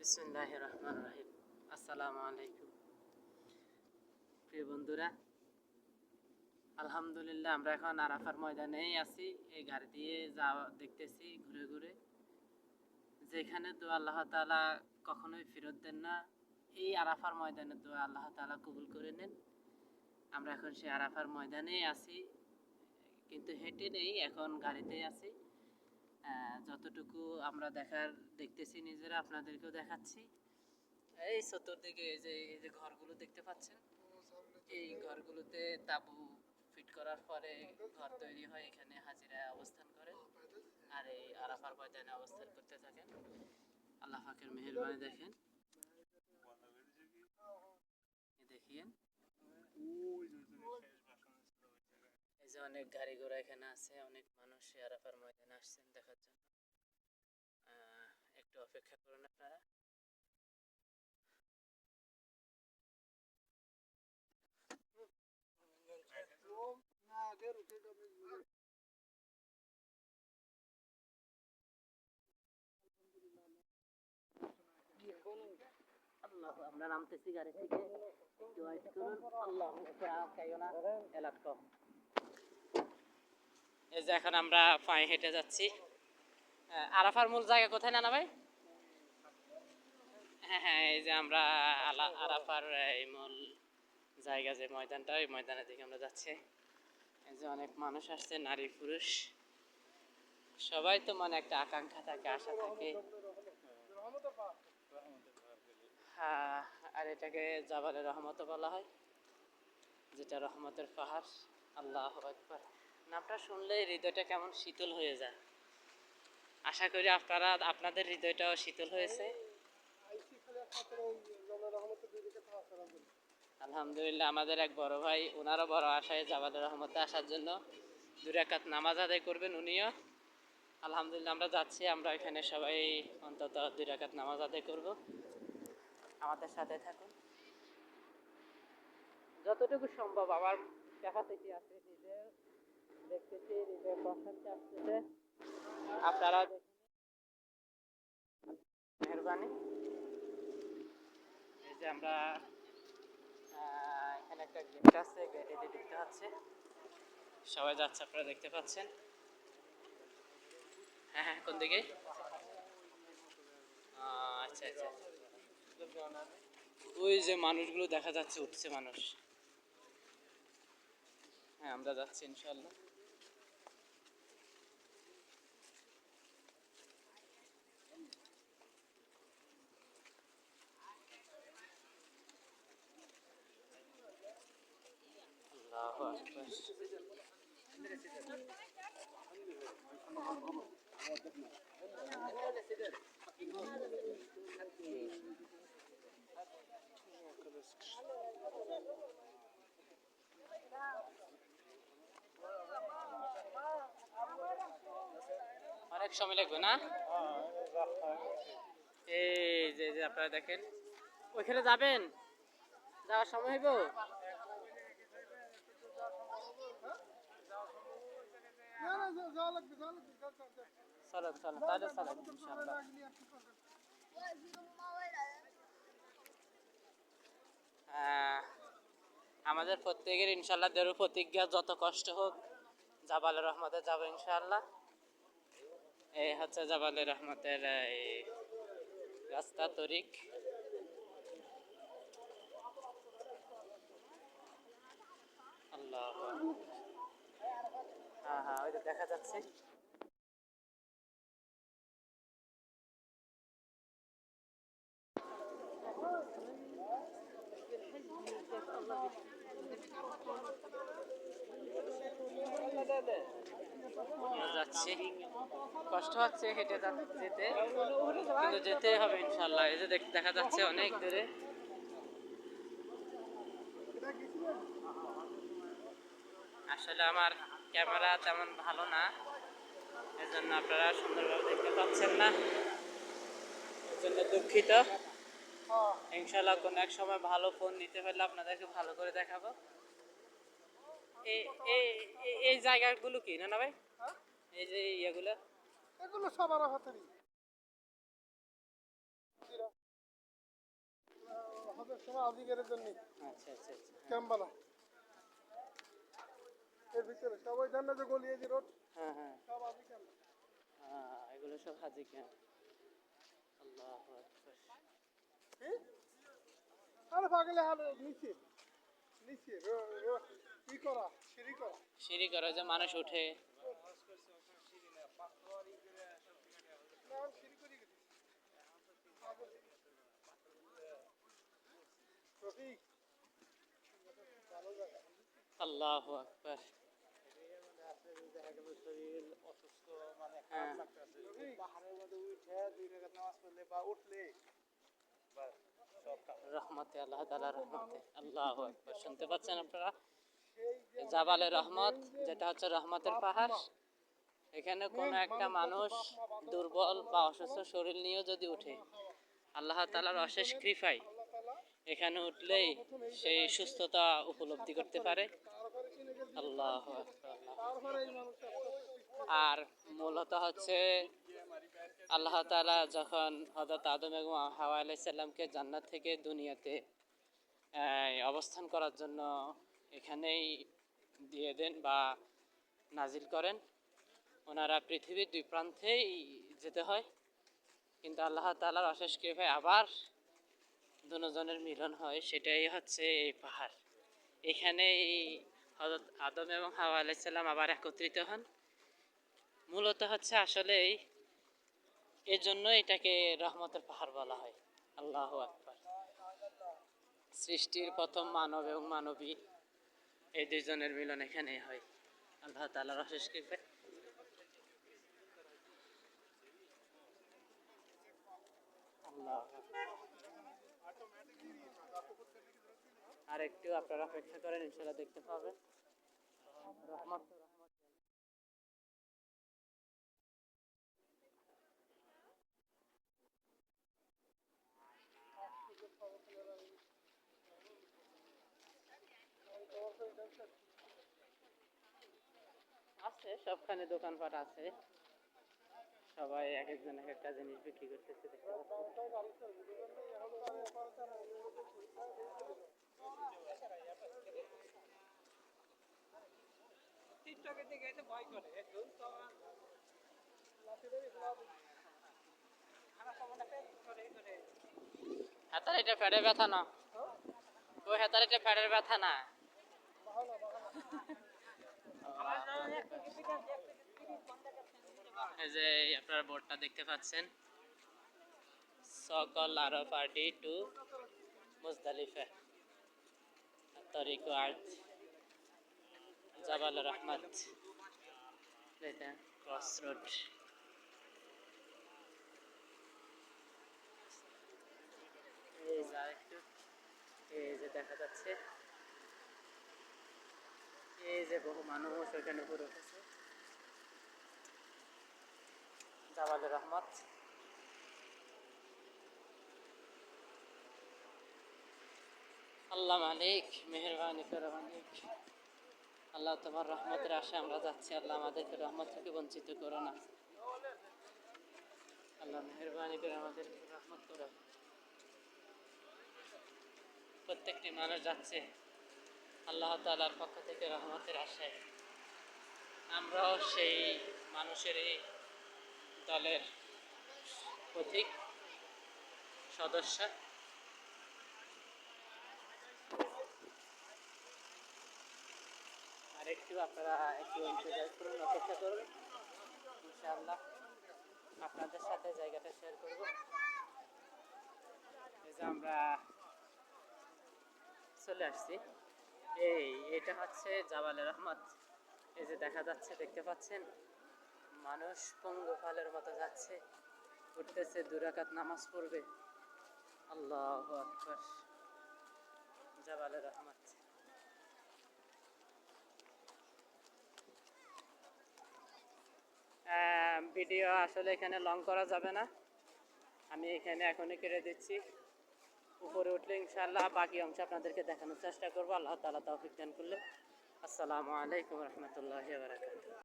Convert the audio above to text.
বিসমুল্লাহ রহমান রাহিম আসসালামু আলাইকুম প্রিয় বন্ধুরা, আলহামদুলিল্লাহ, আমরা এখন আরাফার ময়দানেই আছি। এই গাড়ি দিয়ে যাওয়া, দেখতেছি ঘুরে ঘুরে। যেখানে তো আল্লাহ তালা কখনোই ফেরত দেন না। এই আরাফার ময়দানে তো আল্লাহ তাআলা কবুল করে নেন। আমরা এখন সেই আরাফার ময়দানেই আছি। কিন্তু হেঁটে নেই, এখন গাড়িতেই আছি। যতটুকু আমরা দেখার দেখতেছি, নিজেরা আপনাদেরকেও দেখাচ্ছি। এই চতুর্দিকে এই যে এই যে ঘরগুলো দেখতে পাচ্ছেন, এই ঘরগুলোতে তাবু ফিট করার পরে ঘর তৈরি হয়, এখানে হাজিরা অবস্থান করে আর এই আরাফার ময়দানে অবস্থান করতে থাকেন আল্লাহ পাকের মেহেরবানি দেখেন। দেখিয়েন অনেক গাড়ি ঘোড়া এখানে আছে, অনেক মানুষ আরাফার ময়দানে আসছেন দেখার জন্য। একটু অপেক্ষা করুন আপনারা। আমরা নামতেছি গাড়ি থেকে। আল্লাহ কম এই যে এখন আমরা পায়ে হেঁটে যাচ্ছি। আরাফার মূল জায়গা কোথায় না ভাই? হ্যাঁ হ্যাঁ এই যে আমরা আলা- আরাফার এই মূল জায়গা যে ময়দানটা, ওই ময়দানের দিকে আমরা যাচ্ছি। এই যে অনেক মানুষ আসছে, নারী, পুরুষ। সবাই তো মানে একটা আকাঙ্ক্ষা থাকে, আশা থাকে। হ্যাঁ আর এটাকে জাবালে রহমত বলা হয়, যেটা রহমতের পাহাড়। আল্লাহ আকবার। নামটা শুনলে হৃদয়টা কেমন শীতল হয়ে যায়। আশা করি আপনারা, আপনাদের হৃদয়টাও শীতল হয়েছে। আলহামদুলিল্লাহ, আমাদের এক বড় ভাই ওনারও বড় আশায় জাবালে রহমতে আসার জন্য দু রাকাত নামাজ আদায় করবেন উনিও। আলহামদুলিল্লাহ, আমরা যাচ্ছি, আমরা এখানে সবাই অন্তত দুই রাকাত নামাজ আদায় করব। আমাদের সাথে থাকুন। যতটুকু সম্ভব, আমার ক্যাপাসিটি আছে নিজের দেখতেছি আপনারা দেখুন মেহরবানি। এই যে আমরা এখানে একটা গেট আছে, গেটে দিয়ে ঢুকতে হচ্ছে। সবাই যাচ্ছে, আপনারা দেখতে পাচ্ছেন। হ্যাঁ হ্যাঁ কোন দিকে? আচ্ছা আচ্ছা। ওই যে মানুষগুলো দেখা যাচ্ছে, উঠছে মানুষ। হ্যাঁ আমরা যাচ্ছি ইনশাল্লাহ অনেক সময় লাগবে না? এই যে আপনারা দেখেন। ওইখানে যাবেন? যাওয়ার সময় হইব? চলেন চলেন তাহলে চলেন ইনশাআল্লাহ। আহ, আমাদের প্রত্যেকের ইনশাল্লাহ দেরু প্রতিজ্ঞা যত কষ্ট হোক জাবালের রহমতে যাব ইনশাল্লাহ এই হচ্ছে জাবালের রহমতের এই রাস্তা তরিক। আল্লাহ দেখা যাচ্ছে। কষ্ট হচ্ছে হেঁটে যেতে। কিন্তু যেতে হবে ইনশাল্লাহ। এই যে দেখা যাচ্ছে অনেক দূরে। আসলে আমার ক্যামেরা তেমন ভালো না। এর জন্য আপনারা সুন্দরভাবে দেখতে পাচ্ছেন না। জন্য দুঃখিত। ইনশাল্লাহ কোনো এক সময় ভালো ফোন নিতে পারলে আপনাদেরকে ভালো করে দেখাবো। এই এই- জায়গাগুলো কি না না ভাই? এই যে ইয়েগুলো। এগুলো সবার হাতেরই। আচ্ছা আচ্ছা আচ্ছা। এর ভিতরে সবাই জানে যে গলিয়ে যে রোড? হ্যাঁ হ্যাঁ। সব আদি ক্যাম্প হ্যাঁ এগুলো সব হাজি ক্যাম্প আল্লাহ আকবার। আরে পাগলে হাল নিচে নিচে রো- রো- করা সিঁড়ি করা। সিঁড়ি করে যে মানুষ উঠে আল্লাহ আকবার। দেখা শরীর অসুস্থ মানে হ্যাঁ। খারাপ লাগতেছে পাহাড়ের মধ্যে উঠে দুই রাকাত নামাজ পড়লে বা উঠলে বাস রহমতে আল্লাহ তালা রহমতে আল্লাহ শুনতে পাচ্ছেন আপনারা? জাবালে রহমত যেটা হচ্ছে রহমতের পাহাড় এখানে কোনো একটা মানুষ দুর্বল বা অসুস্থ শরীর নিয়েও যদি উঠে আল্লাহ তালার অশেষ কৃপায় এখানে উঠলেই সেই সুস্থতা উপলব্ধি করতে পারে। আল্লাহ আর মূলত হচ্ছে আল্লাহ তালা যখন হজরত আদম এবং হাওয়া আলাইসাল্লামকে জান্নাত থেকে দুনিয়াতে অবস্থান করার জন্য এখানেই দিয়ে দেন বা নাজিল করেন। ওনারা পৃথিবীর দুই প্রান্তেই যেতে হয়। কিন্তু আল্লাহ তালার অশেষ কৃপায় আবার দুজনের মিলন হয়, সেটাই হচ্ছে এই পাহাড়। এখানেই হজরত আদম এবং হাওয়া আলাইসাল্লাম আবার একত্রিত হন। মূলত হচ্ছে আসলে এর জন্য এটাকে রহমতের পাহাড় বলা হয়। আল্লাহ আকবার। সৃষ্টির প্রথম মানব এবং মানবী এই দুজনের মিলন এখানে হয়। আল্লাহ অশেষ কৃপায়। আল্লাহ আর একটু আপনারা অপেক্ষা করেন ইনশাল্লাহ দেখতে পাবেন। আছে, সবখানে দোকানপাট আছে। সবাই এক একজন এক একটা জিনিস বিক্রি করতেছে, দেখতে এটা ফেড়ে ব্যথা না। ওই হাতার এটা ফেড়ের ব্যথা না। এই যে আপনারা বোর্ডটা দেখতে পাচ্ছেন। সকল আরও পার্টি টু মুজদালিফা, তরিক আর্থ, জাবাল রহমত। ক্রস রোড এই যে দেখা যাচ্ছে। বহু মানুষ ওইখানে উপরে উঠেছে জাবাল রহমত। আল্লাহ মালিক, মেহরবানি করে মালিক আল্লাহ তোমার রহমতের আশা আমরা যাচ্ছি। আল্লাহ আমাদেরকে রহমত থেকে বঞ্চিত করো না। আল্লাহ মেহরবানি করে আমাদেরকে রহমত করো। প্রত্যেকটি মানুষ যাচ্ছে। আল্লাহ তালার পক্ষ থেকে রহমতের আশায় আমরাও সেই মানুষের এই দলের প্রতীক, সদস্য। আর একটু আপনারা একটু ইন্তজার করুন, অপেক্ষা করুন। ইনশাআল্লাহ আপনাদের সাথে জায়গাটা শেয়ার করব। এই যে আমরা চলে আসছি। এই, এটা হচ্ছে জাবালে রহমত। এই যে দেখা যাচ্ছে, দেখতে পাচ্ছেন? মানুষ পঙ্গপালের মতো যাচ্ছে, উঠতেছে দুরাকাত নামাজ পড়বে। আল্লাহ আকবর। জাবালে রহমত। ভিডিও আসলে এখানে লং করা যাবে না। আমি এখানে এখনই কেটে দিচ্ছি। উপরে উঠলে, ইনশাআল্লাহ। বাকি অংশ আপনাদেরকে দেখানোর চেষ্টা করব। আল্লাহ তালা তৌফিক দান করলে আসসালামু আলাইকুম রহমতুল্লাহ